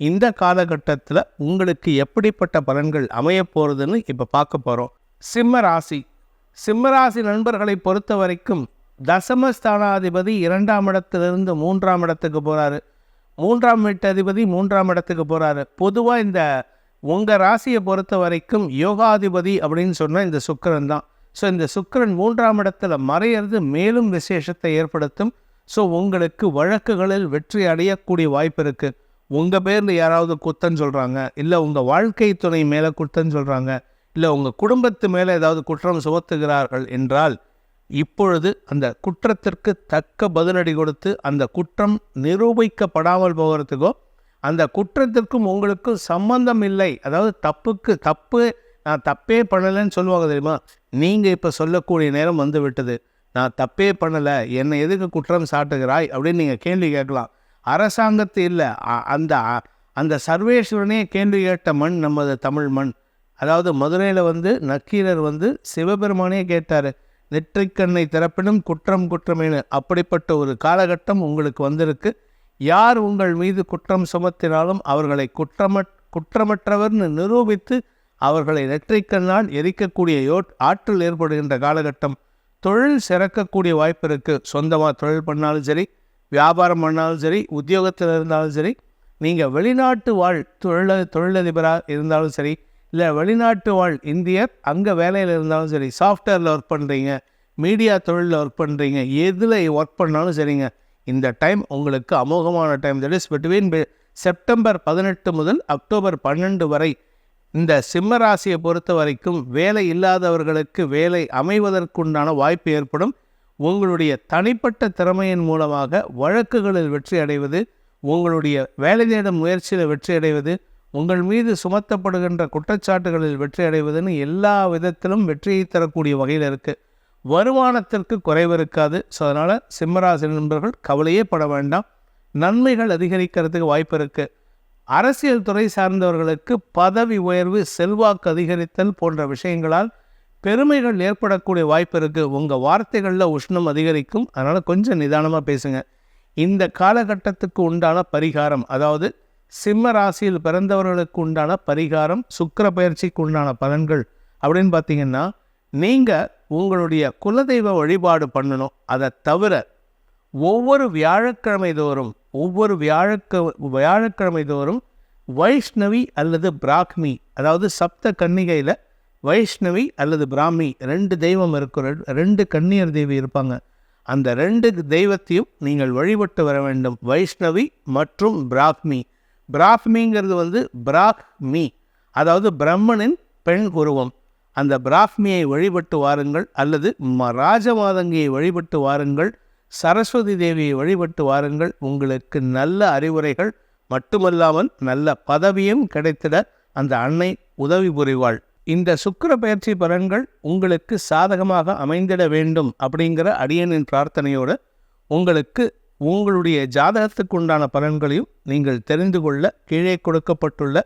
இந்த காலகட்டத்தில் உங்களுக்கு எப்படிப்பட்ட பலன்கள் அமைய போகிறதுன்னு இப்போ பார்க்க போகிறோம் சிம்ம ராசி. சிம்ம ராசி நண்பர்களை பொறுத்த வரைக்கும் தசமஸ்தானாதிபதி இரண்டாம் இடத்திலிருந்து மூன்றாம் இடத்துக்கு போகிறாரு மூன்றாம் வீட்டு அதிபதி மூன்றாம் இடத்துக்கு போகிறாரு பொதுவாக இந்த உங்கள் ராசியை பொறுத்த வரைக்கும் யோகாதிபதி அப்படின்னு சொன்னால் இந்த சுக்கரன் தான். ஸோ இந்த சுக்கிரன் மூன்றாம் இடத்துல மறையிறது மேலும் விசேஷத்தை ஏற்படுத்தும். ஸோ உங்களுக்கு வழக்குகளில் வெற்றி அடையக்கூடிய வாய்ப்பு இருக்குது உங்கள் பேரில் யாராவது குத்தம் சொல்கிறாங்க இல்லை உங்கள் வாழ்க்கை துணை மேலே குத்தன்னு சொல்கிறாங்க இல்லை உங்கள் குடும்பத்து மேலே ஏதாவது குற்றம் சுமத்துகிறார்கள் என்றால் இப்பொழுது அந்த குற்றத்திற்கு தக்க பதிலடி கொடுத்து அந்த குற்றம் நிரூபிக்கப்படாமல் போகிறதுக்கோ அந்த குற்றத்திற்கும் உங்களுக்கும் சம்பந்தம் இல்லை. அதாவது தப்புக்கு தப்பு நான் தப்பே பண்ணலைன்னு சொல்லுவாங்க தெரியுமா? நீங்கள் இப்போ சொல்லக்கூடிய நேரம் வந்து விட்டது. நான் தப்பே பண்ணலை என்னை எதுக்கு குற்றம் சாட்டுகிறாய் அப்படின்னு நீங்கள் கேள்வி கேட்கலாம். அரசாங்கத்து இல்லை. அ- அந்த அந்த சர்வேஸ்வரனே கேள்வி கேட்ட மண் நமது தமிழ் மண். அதாவது மதுரையில் வந்து நக்கீரர் வந்து சிவபெருமானே கேட்டார் நெற்றிக்கண்ணை திறப்பினும் குற்றம் குற்றமேனு. அப்படிப்பட்ட ஒரு காலகட்டம் உங்களுக்கு வந்திருக்கு. யார் உங்கள் மீது குற்றம் சுமத்தினாலும் அவர்களை குற்றமற் குற்றமற்றவர்னு நிரூபித்து அவர்களை நெற்றிக்கண்ணால் எரிக்கக்கூடிய யோ ஆற்றல் ஏற்படுகின்ற காலகட்டம். தொழில் சிறக்கக்கூடிய வாய்ப்பு இருக்குது சொந்தமாக தொழில் பண்ணாலும் சரி வியாபாரம் பண்ணாலும் சரி உத்தியோகத்தில் இருந்தாலும் சரி நீங்கள் வெளிநாட்டு வாழ் தொழில தொழிலதிபராக இருந்தாலும் சரி இல்லை வெளிநாட்டு வாழ் இந்தியர் அங்கே வேலையில் இருந்தாலும் சரி சாஃப்ட்வேரில் ஒர்க் பண்ணுறீங்க மீடியா தொழிலில் ஒர்க் பண்ணுறீங்க எதில் ஒர்க் பண்ணாலும் சரிங்க இந்த டைம் உங்களுக்கு அமோகமான time that is between September பதினெட்டு முதல் அக்டோபர் பன்னெண்டு வரை இந்த சிம்ம ராசியை பொறுத்த வரைக்கும் வேலை இல்லாதவர்களுக்கு வேலை அமைவதற்குண்டான வாய்ப்பு ஏற்படும். உங்களுடைய தனிப்பட்ட திறமையின் மூலமாக வழக்குகளில் வெற்றி அடைவது உங்களுடைய வேலை தேடும் முயற்சியில் வெற்றி அடைவது உங்கள் மீது சுமத்தப்படுகின்ற குற்றச்சாட்டுகளில் வெற்றி அடைவதுன்னு எல்லா விதத்திலும் வெற்றியை தரக்கூடிய வகையில் இருக்குது வருமானத்திற்கு குறைவு இருக்காது. ஸோ அதனால் சிம்மராசி நண்பர்கள் கவலையே பட வேண்டாம். நன்மைகள் அதிகரிக்கிறதுக்கு வாய்ப்பு இருக்குது அரசியல் துறை சார்ந்தவர்களுக்கு பதவி உயர்வு செல்வாக்கு அதிகரித்தல் போன்ற விஷயங்களால் பெருமைகள் ஏற்படக்கூடிய வாய்ப்பு இருக்குது உங்கள் வார்த்தைகளில் உஷ்ணம் அதிகரிக்கும். அதனால் கொஞ்சம் நிதானமாக பேசுங்க. இந்த காலகட்டத்துக்கு உண்டான பரிகாரம் அதாவது சிம்ம ராசியில் பிறந்தவர்களுக்கு உண்டான பரிகாரம் சுக்கிர பயிற்சிக்கு உண்டான பலன்கள் அப்படின்னு பார்த்தீங்கன்னா நீங்கள் உங்களுடைய குலதெய்வ வழிபாடு பண்ணணும். அதை தவிர ஒவ்வொரு வியாழக்கிழமை தோறும் ஒவ்வொரு வியாழக்க வியாழக்கிழமை தோறும் வைஷ்ணவி அல்லது பிராக்மி அதாவது சப்த கன்னிகையில் வைஷ்ணவி அல்லது பிராமி ரெண்டு தெய்வம் இருக்கிற ரெண்டு கன்னியர் தேவி இருப்பாங்க. அந்த ரெண்டு தெய்வத்தையும் நீங்கள் வழிபட்டு வர வேண்டும். வைஷ்ணவி மற்றும் பிராக்மி பிராக்மிங்கிறது வந்து பிராக்மி அதாவது பிரம்மனின் பெண் உருவம். அந்த பிராக்மியை வழிபட்டு வாருங்கள் அல்லது ம- ராஜமாதங்கியை வழிபட்டு வாருங்கள். சரஸ்வதி தேவியை வழிபட்டு வாருங்கள். உங்களுக்கு நல்ல அறிவுரைகள் மட்டுமல்லாமல் நல்ல பதவியும் கிடைத்திட அந்த அன்னை உதவி புரிவாள். இந்த சுக்கர பயிற்சி பலன்கள் உங்களுக்கு சாதகமாக அமைந்திட வேண்டும் அப்படிங்கிற அடியனின் பிரார்த்தனையோடு உங்களுக்கு உங்களுடைய ஜாதகத்துக்கு உண்டான பலன்களையும் நீங்கள் தெரிந்து கொள்ள கீழே கொடுக்கப்பட்டுள்ள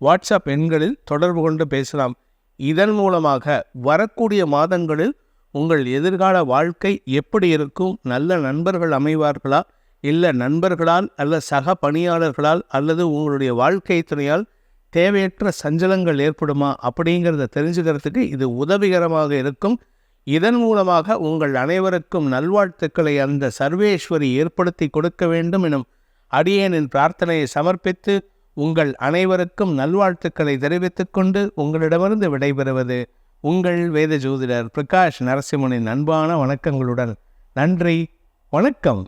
வாட்ஸ்அப் எண்களில் தொடர்பு கொண்டு பேசலாம். இதன் மூலமாக வரக்கூடிய மாதங்களில் உங்கள் எதிர்கால வாழ்க்கை எப்படி இருக்கும் நல்ல நண்பர்கள் அமைவார்களா இல்லை நண்பர்களால் அல்ல சக பணியாளர்களால் அல்லது உங்களுடைய வாழ்க்கை துணையால் தேவையற்ற சஞ்சலங்கள் ஏற்படுமா அப்படிங்கிறத தெரிஞ்சுக்கிறதுக்கு இது உதவிகரமாக இருக்கும். இதன் மூலமாக உங்கள் அனைவருக்கும் நல்வாழ்த்துக்களை அந்த சர்வேஸ்வரி ஏற்படுத்தி கொடுக்க வேண்டும் எனும் அடியேனின் பிரார்த்தனையை சமர்ப்பித்து உங்கள் அனைவருக்கும் நல்வாழ்த்துக்களை தெரிவித்துக் கொண்டு உங்களிடமிருந்து விடைபெறுவது உங்கள் வேத ஜோதிடர் பிரகாஷ் நரசிம்மனின் அன்பான வணக்கங்களுடன். நன்றி வணக்கம்.